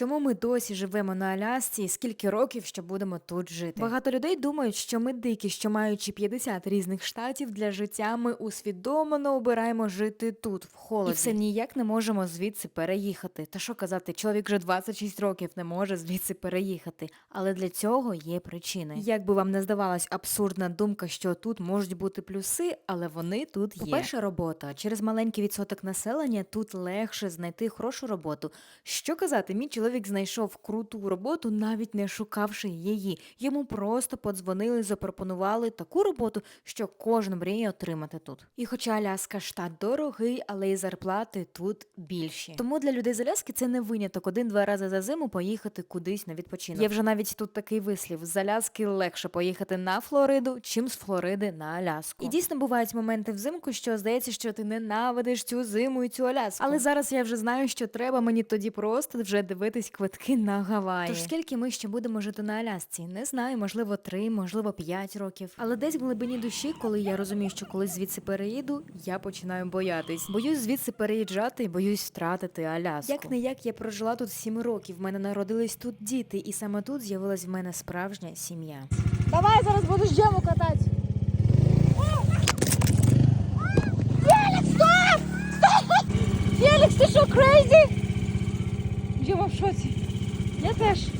Чому ми досі живемо на Алясці і скільки років ще будемо тут жити? Багато людей думають, що ми дикі, що маючи 50 різних штатів для життя, ми усвідомлено обираємо жити тут, в холоді. І все ніяк не можемо звідси переїхати. Та що казати, чоловік вже 26 років не може звідси переїхати. Але для цього є причини. Як би вам не здавалась абсурдна думка, що тут можуть бути плюси, але вони тут є. По-перше, робота. Через маленький відсоток населення тут легше знайти хорошу роботу. Що казати, мій чоловік знайшов круту роботу, навіть не шукавши її. Йому просто подзвонили, запропонували таку роботу, що кожен мріє отримати тут. І хоча Аляска штат дорогий, але й зарплати тут більші. Тому для людей з Аляски це не виняток один-два рази за зиму поїхати кудись на відпочинок. Є вже навіть тут такий вислів: з Аляски легше поїхати на Флориду, чим з Флориди на Аляску. І дійсно бувають моменти взимку, що здається, що ти ненавидиш цю зиму і цю Аляску. Але зараз я вже знаю, що треба мені тоді просто вже дивитись квитки на Гаваї. Тож скільки ми ще будемо жити на Алясці? Не знаю, можливо, три, можливо, п'ять років. Але десь в глибині душі, коли я розумію, що колись звідси переїду, я починаю боятись. Боюсь звідси переїжджати і боюсь втратити Аляску. Як не як я прожила тут сім років. В мене народились тут діти, і саме тут з'явилась в мене справжня сім'я. Давай зараз будеш джему катати. Фелікс, стоп! Стоп! Фелікс, ти що, крейзі? Джема в шоці. Я теж.